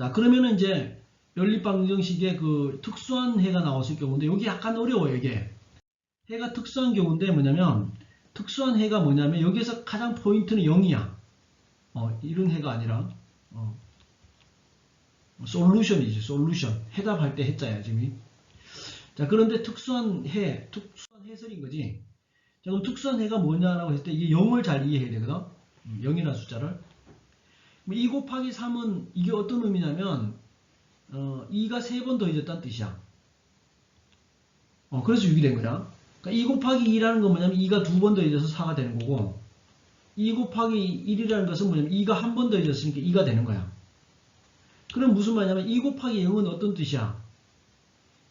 자, 그러면은 이제 연립방정식의 그 특수한 해가 나왔을 경우인데 여기 약간 어려워요, 이게. 해가 특수한 경우인데 뭐냐면 특수한 해가 뭐냐면 여기서 가장 포인트는 0이야. 어, 이런 해가 아니라 어, 솔루션이지, 솔루션. 해답할 때 해자야, 지금. 자, 그런데 특수한 해, 특수한 해설인 거지. 자, 그럼 특수한 해가 뭐냐라고 했을 때 이게 0을 잘 이해해야 되거든. 0이라는 숫자를. 2 곱하기 3은 이게 어떤 의미냐면 어, 2가 3번 더해졌다는 뜻이야. 어, 그래서 6이 된 거야. 그러니까 2 곱하기 2라는 건 뭐냐면 2가 두번 더해져서 4가 되는 거고 2 곱하기 1이라는 것은 뭐냐면 2가 한 번 더해졌으니까 2가 되는 거야. 그럼 무슨 말이냐면 2 곱하기 0은 어떤 뜻이야?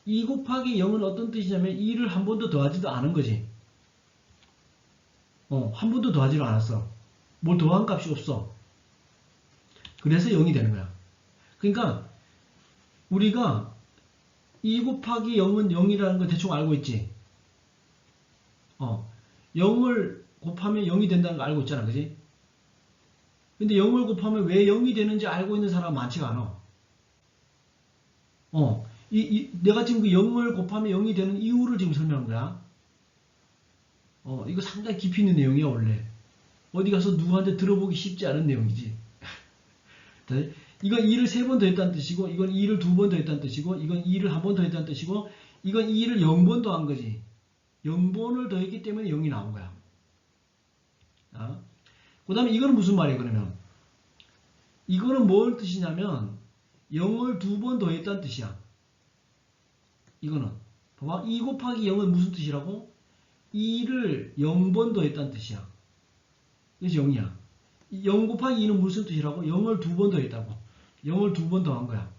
2 곱하기 0은 어떤 뜻이냐면 2를 한 번도 더하지도 않은 거지. 어, 한 번도 더하지를 않았어. 뭘 더한 값이 없어. 그래서 0이 되는 거야. 그러니까 우리가 2 곱하기 0은 0이라는 걸 대충 알고 있지. 어, 0을 곱하면 0이 된다는 걸 알고 있잖아. 그지? 근데 0을 곱하면 왜 0이 되는지 알고 있는 사람 많지가 않아. 어, 이, 이, 내가 지금 그 0을 곱하면 0이 되는 이유를 지금 설명한 거야. 어, 이거 상당히 깊이 있는 내용이야, 원래. 어디 가서 누구한테 들어보기 쉽지 않은 내용이지. 이건 2를 3번 더 했다는 뜻이고, 이건 2를 2번 더 했다는 뜻이고, 이건 2를 한 번 더 했다는 뜻이고, 이건 2를 0번 더 한 거지. 0번을 더했기 때문에 0이 나온 거야. 어? 그 다음에 이거는 무슨 말이에요, 그러면? 이거는 뭘 뜻이냐면, 0을 두 번 더 했다는 뜻이야. 이거는. 봐봐. 2 곱하기 0은 무슨 뜻이라고? 2를 0번 더 했다는 뜻이야. 그래서 0이야. 0 곱하기 2는 무슨 뜻이라고? 0을 두 번 더했다고. 0을 두 번 더한 거야.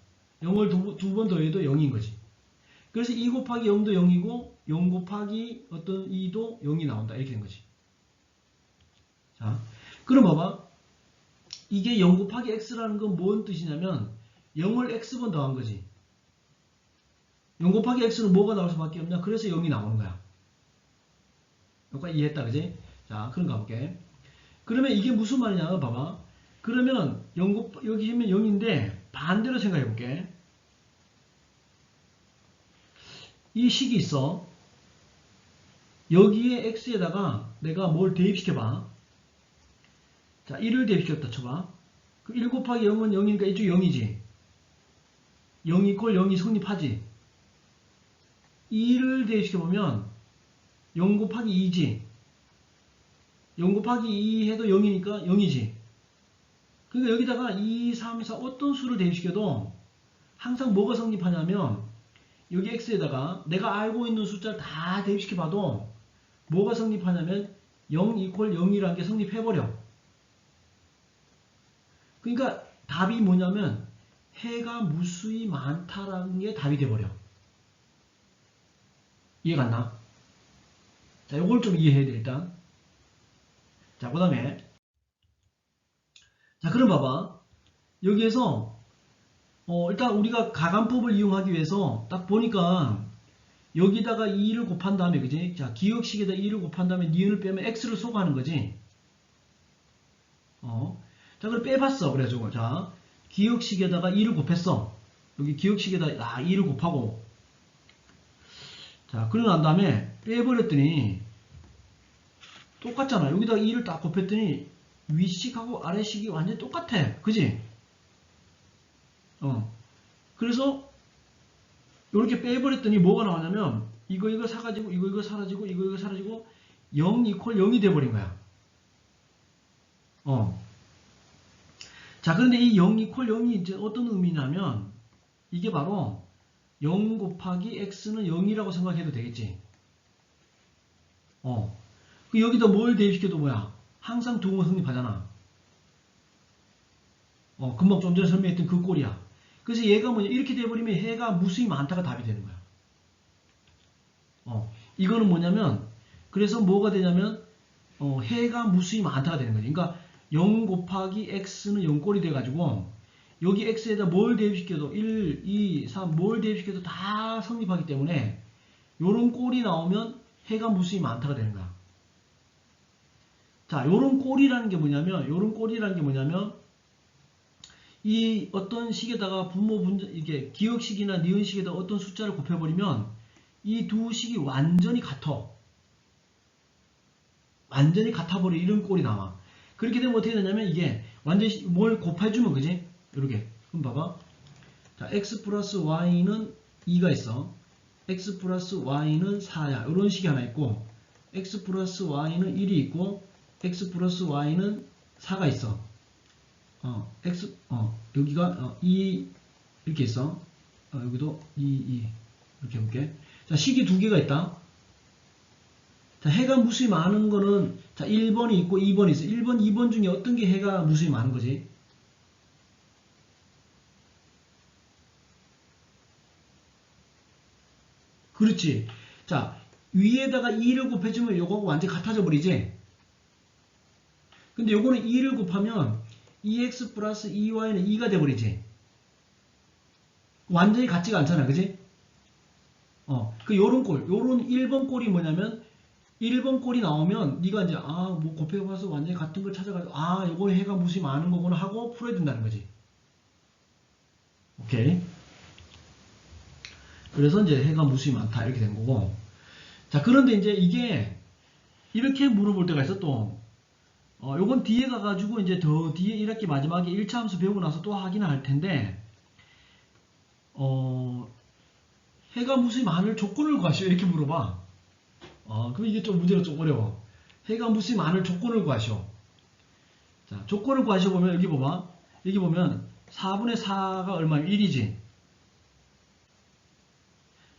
0을 두 번 더해도 0인 거지. 그래서 2 곱하기 0도 0이고 0 곱하기 어떤 2도 0이 나온다. 이렇게 된 거지. 자, 그럼 봐봐. 이게 0 곱하기 x라는 건 뭔 뜻이냐면 0을 x번 더한 거지. 0 곱하기 x는 뭐가 나올 수밖에 없냐? 그래서 0이 나오는 거야. 여기까지 이해했다, 그지? 자, 그럼 가볼게. 그러면 이게 무슨 말이냐? 봐봐. 그러면 0 곱, 여기 하면 0인데 반대로 생각해 볼게. 이 식이 있어. 여기에 x에다가 내가 뭘 대입시켜 봐. 자, 1을 대입시켰다 쳐봐. 그1 곱하기 0은 0이니까 이쪽 0이지. 0 이퀄 0이 성립하지. 2를 대입시켜보면 0 곱하기 2지. 0 곱하기 2 해도 0이니까 0이지. 그러니까 여기다가 2, 3, 4 어떤 수를 대입시켜도 항상 뭐가 성립하냐면 여기 x에다가 내가 알고 있는 숫자를 다 대입시켜 봐도 뭐가 성립하냐면 0 이퀄 0이라는 게 성립해버려. 그러니까 답이 뭐냐면 해가 무수히 많다라는 게 답이 돼버려. 이해가 안 나? 자, 요걸 좀 이해해야 돼, 일단. 자, 그 다음에. 자, 그럼 봐봐. 여기에서, 어, 일단 우리가 가감법을 이용하기 위해서 딱 보니까 여기다가 2를 곱한 다음에, 그지? 자, 기억식에다 2를 곱한 다음에 니은을 빼면 x를 소거하는 거지. 어. 자, 그럼 빼봤어. 그래가지고. 자, 기억식에다가 2를 곱했어. 여기 기억식에다 아, 2를 곱하고. 자, 그러고 난 다음에 빼버렸더니 똑같잖아. 여기다가 2를 딱 곱했더니 위식하고 아래식이 완전 똑같아. 그지? 어. 그래서 이렇게 빼버렸더니 뭐가 나오냐면 이거 이거 사가지고 이거 이거 사라지고 이거 이거 사라지고 0 이퀄 0이 돼버린 거야. 어. 자, 그런데 이 0 이퀄 0이 이제 어떤 의미냐면 이게 바로 0 곱하기 x는 0이라고 생각해도 되겠지. 어. 그 여기다 뭘 대입시켜도 뭐야? 항상 두 번 성립하잖아. 어, 금방 좀 전에 설명했던 그 꼴이야. 그래서 얘가 뭐냐? 이렇게 돼버리면 해가 무수히 많다가 답이 되는 거야. 어, 이거는 뭐냐면, 그래서 뭐가 되냐면, 어, 해가 무수히 많다가 되는 거지. 그러니까 0 곱하기 x는 0꼴이 돼가지고 여기 x에다 뭘 대입시켜도 1, 2, 3 뭘 대입시켜도 다 성립하기 때문에 요런 꼴이 나오면 해가 무수히 많다가 되는 거야. 자, 요런 꼴이라는 게 뭐냐면 요런 꼴이라는 게 뭐냐면 이 어떤 식에다가 분모 분 이게 기억식이나 니은식에다 어떤 숫자를 곱해버리면 이 두 식이 완전히 같아. 완전히 같아버려 이런 꼴이 나와. 그렇게 되면 어떻게 되냐면 이게 완전히 뭘 곱해주면 그지? 이렇게. 그럼 봐봐. 자, x 플러스 y는 2가 있어. x 플러스 y는 4야. 이런 식이 하나 있고 x 플러스 y는 1이 있고 x 플러스 y는 4가 있어. 어, x, 어, 여기가, 어, 2, 이렇게 있어. 어, 여기도 2, 2. 이렇게 해볼게. 자, 식이 두 개가 있다. 자, 해가 무수히 많은 거는, 자, 1번이 있고 2번이 있어. 1번, 2번 중에 어떤 게 해가 무수히 많은 거지? 그렇지. 자, 위에다가 2를 곱해주면 요거하고 완전히 같아져 버리지? 근데 요거는 2를 곱하면 2x 플러스 2y는 2가 돼버리지. 완전히 같지가 않잖아. 그지? 어, 그 요런 꼴, 요런 1번 꼴이 뭐냐면 1번 꼴이 나오면 네가 이제 아, 뭐 곱해봐서 완전히 같은 걸 찾아가지고 아, 요거 해가 무시 많은 거구나 하고 풀어야 된다는 거지. 오케이. 그래서 이제 해가 무수히 많다 이렇게 된 거고 자 그런데 이제 이게 이렇게 물어볼 때가 있어 또 어, 요건 뒤에 가가지고 이제 더 뒤에 이렇게 마지막에 1차 함수 배우고 나서 또 하긴 할 텐데 어 해가 무수히 많을 조건을 구하시오. 이렇게 물어봐. 어 그럼 이게 좀 문제가 좀 어려워. 해가 무수히 많을 조건을 구하시오. 자 조건을 구하시오 보면 여기 봐봐. 여기 보면 4분의 4가 얼마면 1이지.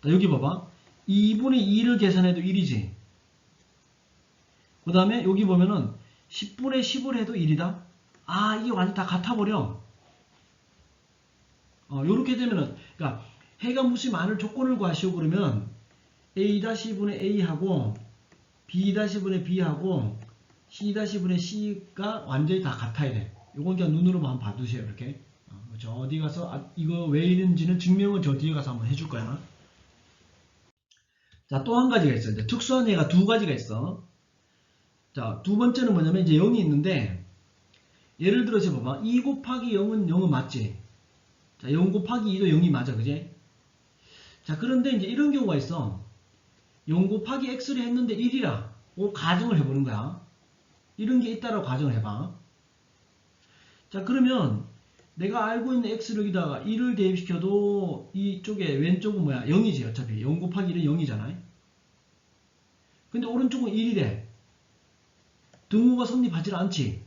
자, 여기 봐봐. 2분의 2를 계산해도 1이지. 그 다음에 여기 보면은 10분의 10을 해도 1이다. 아, 이게 완전 다 같아버려. 어, 요렇게 되면은, 그러니까 해가 무시 많을 조건을 구하시오 그러면 A-분의 A하고 B-분의 B하고 C-분의 C가 완전히 다 같아야 돼. 요건 그냥 눈으로만 봐두세요. 이렇게. 어, 저 어디 가서 아, 이거 왜 이런지는 증명을 저 뒤에 가서 한번 해줄 거야. 자, 또 한 가지가 있어요. 특수한 예가 두 가지가 있어. 자, 두 번째는 뭐냐면 이제 0이 있는데, 예를 들어서 봐봐. 2 곱하기 0은 0은 맞지? 자, 0 곱하기 2도 0이 맞아. 그지? 자, 그런데 이제 이런 경우가 있어. 0 곱하기 x를 했는데 1이라. 오, 가정을 해보는 거야. 이런 게 있다라고 가정을 해봐. 자, 그러면 내가 알고 있는 x를 여기다가 1을 대입시켜도 이쪽에 왼쪽은 뭐야? 0이지 어차피 0 곱하기 1은 0이잖아요. 근데 오른쪽은 1이 래. 등호가 성립하지 않지.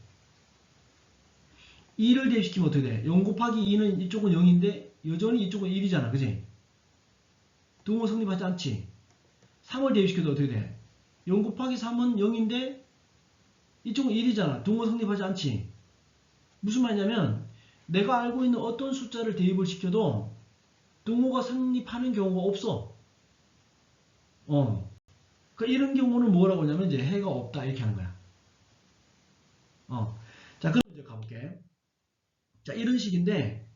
2를 대입시키면 어떻게 돼? 0 곱하기 2는 이쪽은 0인데 여전히 이쪽은 1이잖아. 그지? 등호 성립하지 않지. 3을 대입시켜도 어떻게 돼? 0 곱하기 3은 0인데 이쪽은 1이잖아. 등호 성립하지 않지. 무슨 말이냐면 내가 알고 있는 어떤 숫자를 대입을 시켜도 등호가 성립하는 경우가 없어. 어. 그 이런 경우는 뭐라고 하냐면 이제 해가 없다 이렇게 하는 거야. 어. 자, 그럼 이제 가볼게. 자, 이런 식인데,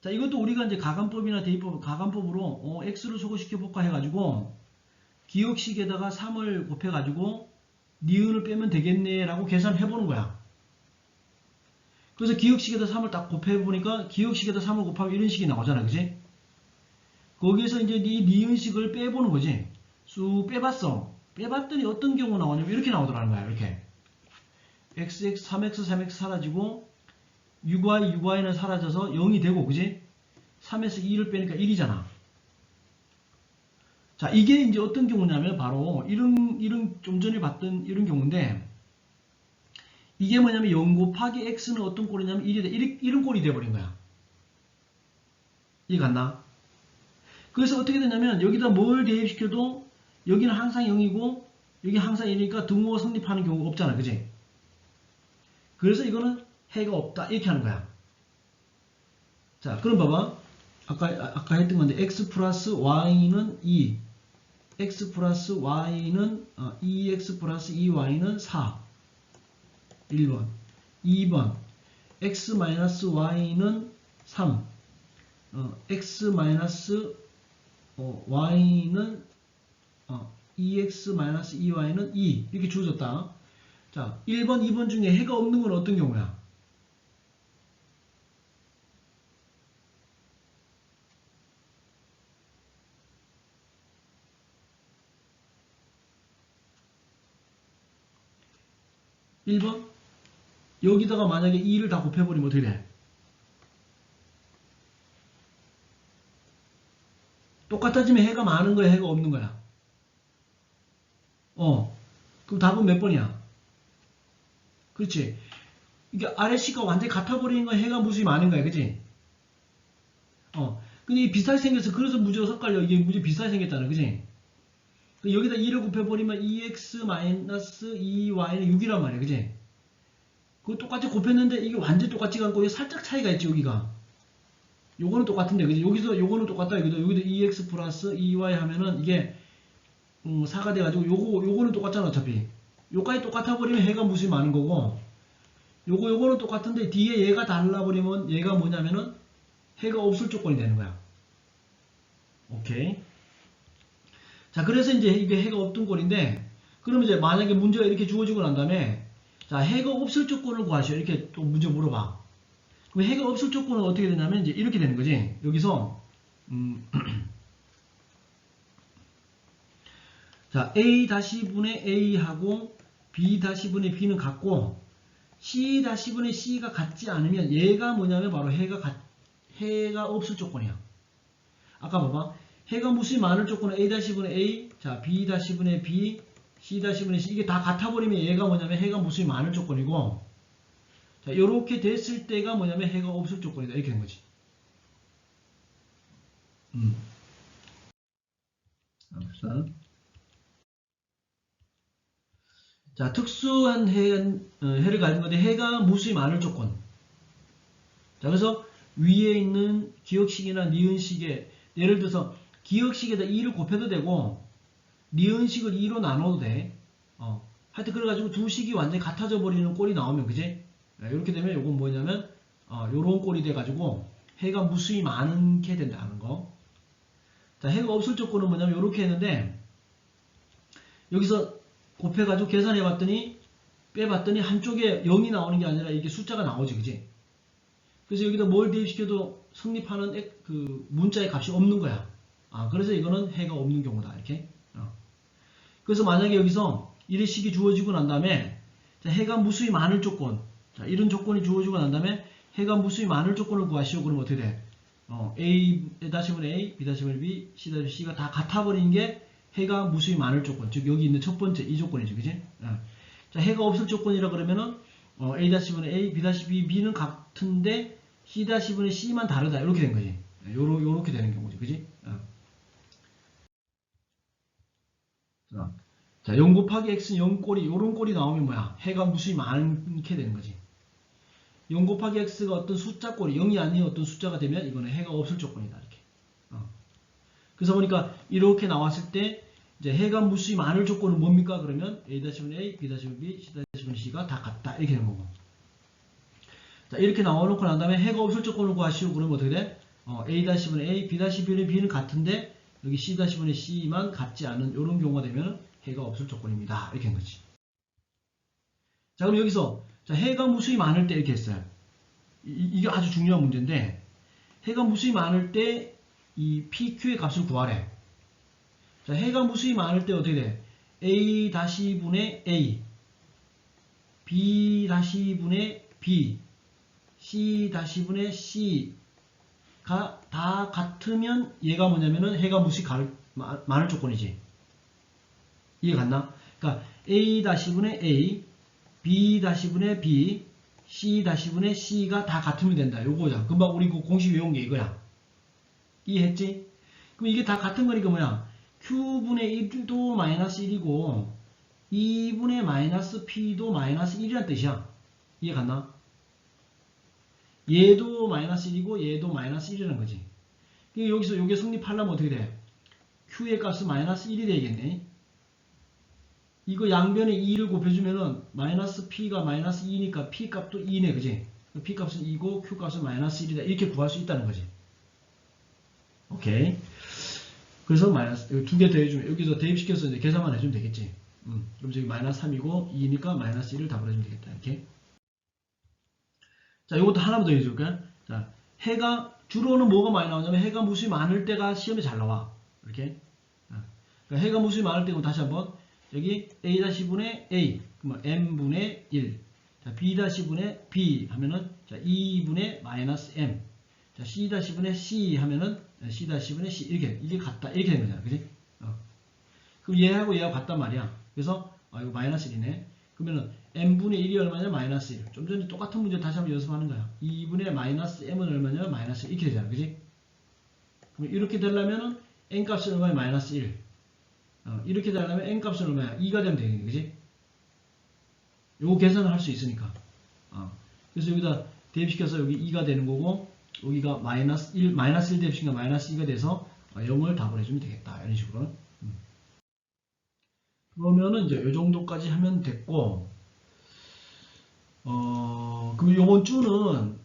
자, 이것도 우리가 이제 가간법이나 대입법, 가간법으로 어, x를 소거시켜 볼까 해가지고 기억식에다가 3을 곱해가지고 니은을 빼면 되겠네라고 계산해 보는 거야. 그래서 기억식에다 3을 딱 곱해보니까 기억식에다 3을 곱하면 이런 식이 나오잖아. 그지? 거기에서 이제 이 니은식을 빼보는 거지. 쑥 빼봤어. 빼봤더니 어떤 경우 나오냐면 이렇게 나오더라는 거야. 이렇게. Xx, 3x, 3x 사라지고 6y, 6y는 사라져서 0이 되고 그지? 3에서 2를 빼니까 1이잖아. 자, 이게 이제 어떤 경우냐면 바로 이런 이런 좀 전에 봤던 이런 경우인데 이게 뭐냐면 0 곱하기 x는 어떤 꼴이냐면 1이 돼. 이런, 꼴이 돼버린 거야. 이해 갔나? 그래서 어떻게 되냐면 여기다 뭘 대입시켜도 여기는 항상 0이고 여기 항상 1이니까 등호가 성립하는 경우가 없잖아. 그지? 그래서 이거는 해가 없다. 이렇게 하는 거야. 자, 그럼 봐봐. 아까, 아까 했던 건데 x 플러스 y는 2 x 플러스 y는 어, 2x 플러스 2y는 4 1번. 2번. x-y는 3 어, x- 어, y는 어, 2x-2y는 2 이렇게 주어졌다 자, 1번, 2번 중에 해가 없는 건 어떤 경우야? 1번? 여기다가 만약에 2를 다 곱해버리면 어떻게 돼? 똑같아지면 해가 많은 거야? 해가 없는 거야? 어. 그럼 답은 몇 번이야? 그렇지? 이게 RSC가 완전히 같아버리는 건 해가 무수히 많은 거야 그지? 어. 근데 이 비슷하게 생겨서 그래서 무조건 섞갈려. 이게 무지 비슷하게 생겼잖아 그지? 그 여기다 2를 곱해버리면 2x-2y는 6이란 말이야 그지? 그거 똑같이 곱했는데 이게 완전 똑같지가 않고 살짝 차이가 있지 여기가. 요거는 똑같은데 그지? 여기서 요거는 똑같다 여기도. 여기도 2x 플러스 2y 하면은 이게 음, 4가 돼가지고 요거 요거는 똑같잖아 어차피 요까지 똑같아 버리면 해가 무수히 많은 거고? 요거 요거는 똑같은데 뒤에 얘가 달라 버리면 얘가 뭐냐면은 해가 없을 조건이 되는 거야. 오케이. 자 그래서 이제 이게 해가 없던 꼴인데 그러면 이제 만약에 문제가 이렇게 주어지고 난 다음에 자 해가 없을 조건을 구하시오. 이렇게 또 문제 물어봐. 그럼 해가 없을 조건은 어떻게 되냐면 이제 이렇게 되는 거지. 여기서 음, 자 a 다시 분의 a하고 b 다시 분의 b는 같고 c 다시 분의 c가 같지 않으면 얘가 뭐냐면 바로 해가 같, 해가 없을 조건이야 아까 봐봐 해가 무수히 많을 조건은 a 다시 분의 a 자 b 다시 분의 b c 다시 분의 c 이게 다 같아 버리면 얘가 뭐냐면 해가 무수히 많을 조건이고 자 요렇게 됐을 때가 뭐냐면 해가 없을 조건이다 이렇게 된 거지 음. 알았어. 자, 특수한 해, 어, 해를 가진 건데 해가 무수히 많을 조건. 자, 그래서 위에 있는 기억식이나 니은식에 예를 들어서 기억식에다 2를 곱해도 되고 니은식을 2로 나눠도 돼. 어. 하여튼 그래가지고 두 식이 완전히 같아져 버리는 꼴이 나오면 그지? 이렇게 되면 이건 뭐냐면 어, 요런 꼴이 돼가지고 해가 무수히 많게 된다는 거. 자, 해가 없을 조건은 뭐냐면 이렇게 했는데 여기서 곱해가지고 계산해 봤더니 빼봤더니 한쪽에 0이 나오는 게 아니라 이게 숫자가 나오지 그지? 그래서 여기다 뭘 대입시켜도 성립하는 액- 그 문자의 값이 없는 거야. 아 그래서 이거는 해가 없는 경우다 이렇게. 어. 그래서 만약에 여기서 이런 식이 주어지고 난 다음에 자, 해가 무수히 많을 조건. 자, 이런 조건이 주어지고 난 다음에 해가 무수히 많을 조건을 구하시오. 그러면 어떻게 돼? 어, A 다시 분 A, B 다시 분 B, C 다시 C가 다 같아 버리는 게 해가 무수히 많을 조건, 즉 여기 있는 첫 번째 이 조건이죠, 그지? 어. 자, 해가 없을 조건이라 그러면은 어, A 다시 분의 A, B 다시 B, B는 같은데 C 다시 분의 C만 다르다 이렇게 된 거지. 예, 요러 요렇게 되는 경우지, 그지? 어. 자, 자, 0 곱하기 X는 0 꼴이 요런 꼴이 나오면 뭐야? 해가 무수히 많게 되는 거지. 0 곱하기 x가 어떤 숫자 꼴이 0이 아닌 어떤 숫자가 되면 이거는 해가 없을 조건이다. 그래서 보니까 이렇게 나왔을 때 이제 해가 무수히 많을 조건은 뭡니까? 그러면 a-a, b-b, c-c가 다 같다 이렇게 되는 거고. 자 이렇게 나와놓고 난 다음에 해가 없을 조건을 구하시오 그러면 어떻게 돼? 어, a-a, b-b는 b는 같은데 여기 c-c만 같지 않은 이런 경우가 되면 해가 없을 조건입니다 이렇게 된 거지. 자 그럼 여기서 자, 해가 무수히 많을 때 이렇게 했어요. 이, 게 아주 중요한 문제인데 해가 무수히 많을 때 이 PQ의 값을 구하래. 자, 해가 무수히 많을 때 어떻게 돼? A 다시 분의 A B 다시 분의 B C 다시 분의 C가 다 같으면 얘가 뭐냐면은 해가 무수히 가를, 마- 많을 조건이지. 이해 갔나? 그러니까 A 다시 분의 A B 다시분의 B, C 다시분의 C가 다 같으면 된다. 요거야. 금방 우리 그 공식 외운 게 이거야. 이해했지? 그럼 이게 다 같은 거니까 뭐야? Q분의 1도 마이너스 1이고 2분의 마이너스 P도 마이너스 1이란 뜻이야. 이해 갔나? 얘도 마이너스 1이고 얘도 마이너스 1이라는 거지. 여기서 요게 성립하려면 어떻게 돼? Q의 값은 마이너스 1이 되겠네. 이거 양변에 2를 곱해주면은 마이너스 P가 마이너스 2니까 P 값도 2네 그지? P 값은 2고 Q 값은 마이너스 1이다 이렇게 구할 수 있다는 거지 오케이 그래서 마이너스 두 개 더해주면 여기서 대입시켜서 이제 계산만 해주면 되겠지 음, 그럼 저기 마이너스 3이고 2니까 마이너스 1을 답을 해주면 되겠다 이렇게 자 이것도 하나만 더 해줄까요? 자 해가 주로는 뭐가 많이 나오냐면 해가 무수히 많을 때가 시험에 잘 나와 이렇게 아, 그러니까 해가 무수히 많을 때고 다시 한번 여기 A-분의 A 그러면 m분의 1. 자, b-분의 b 하면은 자, 2분의 마이너스 m. 자, c-분의 c 하면은 c-분의 c 이렇게 이게 같다 이렇게 되는 거잖아, 그지? 어. 그럼 얘하고 얘하고 같단 말이야. 그래서 아 이거 마이너스 1이네. 그러면은 m분의 1이 얼마냐? 마이너스 1. 좀 전에 똑같은 문제 다시 한번 연습하는 거야. 2분의 마이너스 m은 얼마냐? 마이너스 1 이렇게 되잖아, 그지? 이렇게 되려면은 n 값은 얼마야? 마이너스 1. 어, 이렇게 되려면 n 값은 얼마야? 2가 되면 되겠네, 그지? 요거 계산을 할 수 있으니까. 어. 그래서 여기다 대입시켜서 여기 2가 되는 거고, 여기가 마이너스 1, 마이너스 1 대입시키니까 마이너스 2가 돼서 0을 답을 해주면 되겠다. 이런 식으로. 음. 그러면은 이제 요 정도까지 하면 됐고, 어, 그럼 요번 주는